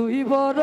তুই বড়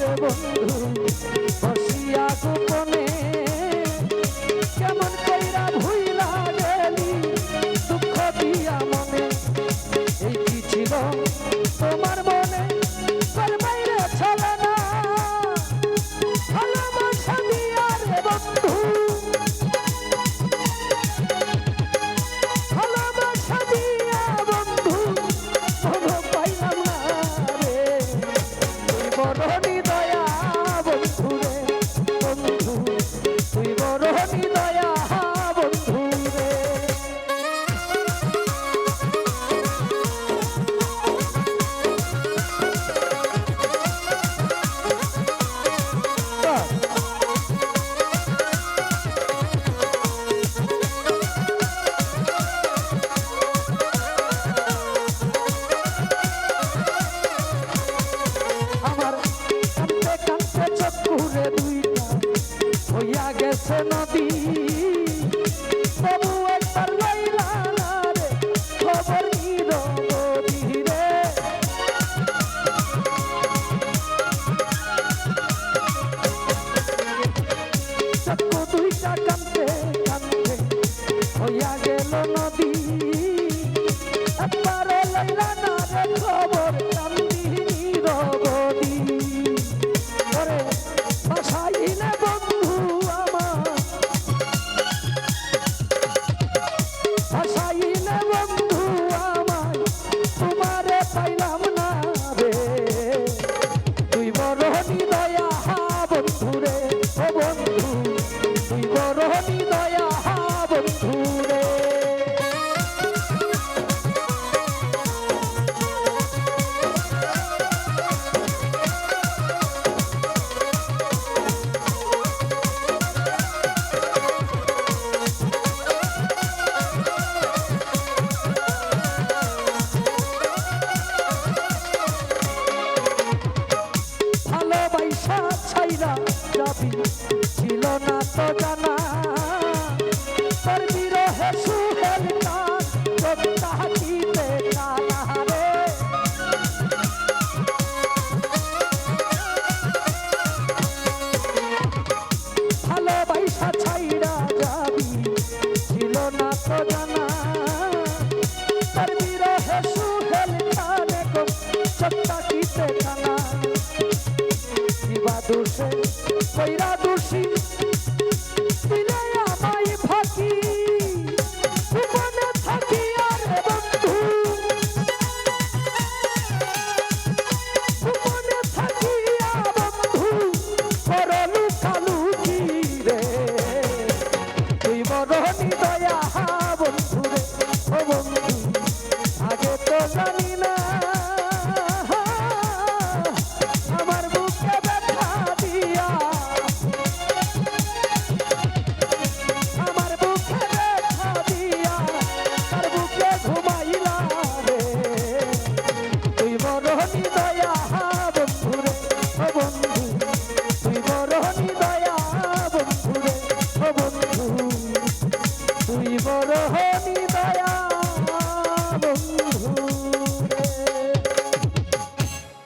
রে বন্ধু গেছে নদী। তবু একবার লইলা না রে খবর ধীরে চক্ষু দুইটা কান্দে কান্দে হইয়া গেল নদী। একবার লইলা না servido Jesús.